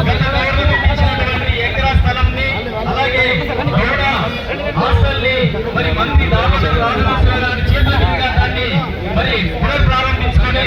గత గవర్నమెంట్ ఎకరా స్థలంని అలాగే హాస్టల్ని మరి మంత్రి దామోదర రాజనరసింహ గారి చేతుల మీదుగా దాన్ని మరి పునఃప్రారంభించుకొని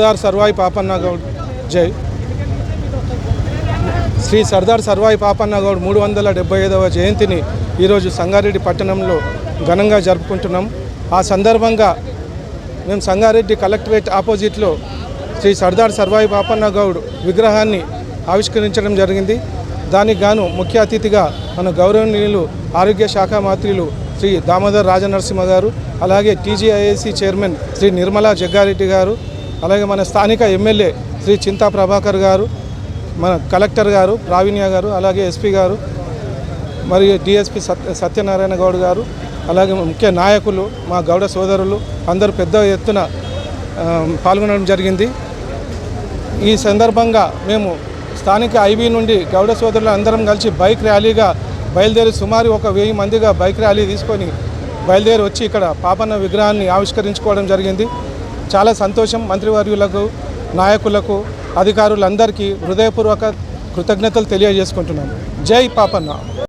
సర్దార్ సర్వాయి పాపన్న గౌడ్ జై. శ్రీ సర్దార్ సర్వాయి పాపన్న గౌడ్ మూడు వందల డెబ్బై ఐదవ జయంతిని ఈరోజు సంగారెడ్డి పట్టణంలో ఘనంగా జరుపుకుంటున్నాం. ఆ సందర్భంగా మేము సంగారెడ్డి కలెక్టరేట్ ఆపోజిట్లో శ్రీ సర్దార్ సర్వాయి పాపన్న గౌడ్ విగ్రహాన్ని ఆవిష్కరించడం జరిగింది. దానికి గాను ముఖ్య అతిథిగా మన గౌరవనీయులు ఆరోగ్య శాఖ మంత్రులు శ్రీ దామోదర్ రాజనరసింహ గారు అలాగే టీజీఐఏసీ చైర్మన్ శ్రీ నిర్మలా జగ్గారెడ్డి గారు అలాగే మన స్థానిక ఎమ్మెల్యే శ్రీ చింతా ప్రభాకర్ గారు మన కలెక్టర్ గారు ప్రావీణ్య గారు అలాగే ఎస్పీ గారు మరియు డిఎస్పి సత్య సత్యనారాయణ గౌడ్ గారు అలాగే ముఖ్య నాయకులు మా గౌడ సోదరులు అందరూ పెద్ద ఎత్తున పాల్గొనడం జరిగింది. ఈ సందర్భంగా మేము స్థానిక ఐబీ నుండి గౌడ సోదరులు అందరం కలిసి బైక్ ర్యాలీగా బయలుదేరి సుమారు ఒక వెయ్యి మందిగా బైక్ ర్యాలీ తీసుకొని బయలుదేరి వచ్చి ఇక్కడ పాపన్న విగ్రహాన్ని ఆవిష్కరించుకోవడం జరిగింది. చాలా సంతోషం మంత్రివర్యులకు నాయకులకు అధికారులందరికీ హృదయపూర్వక కృతజ్ఞతలు తెలియజేసుకుంటున్నాను. జై పాపన్న.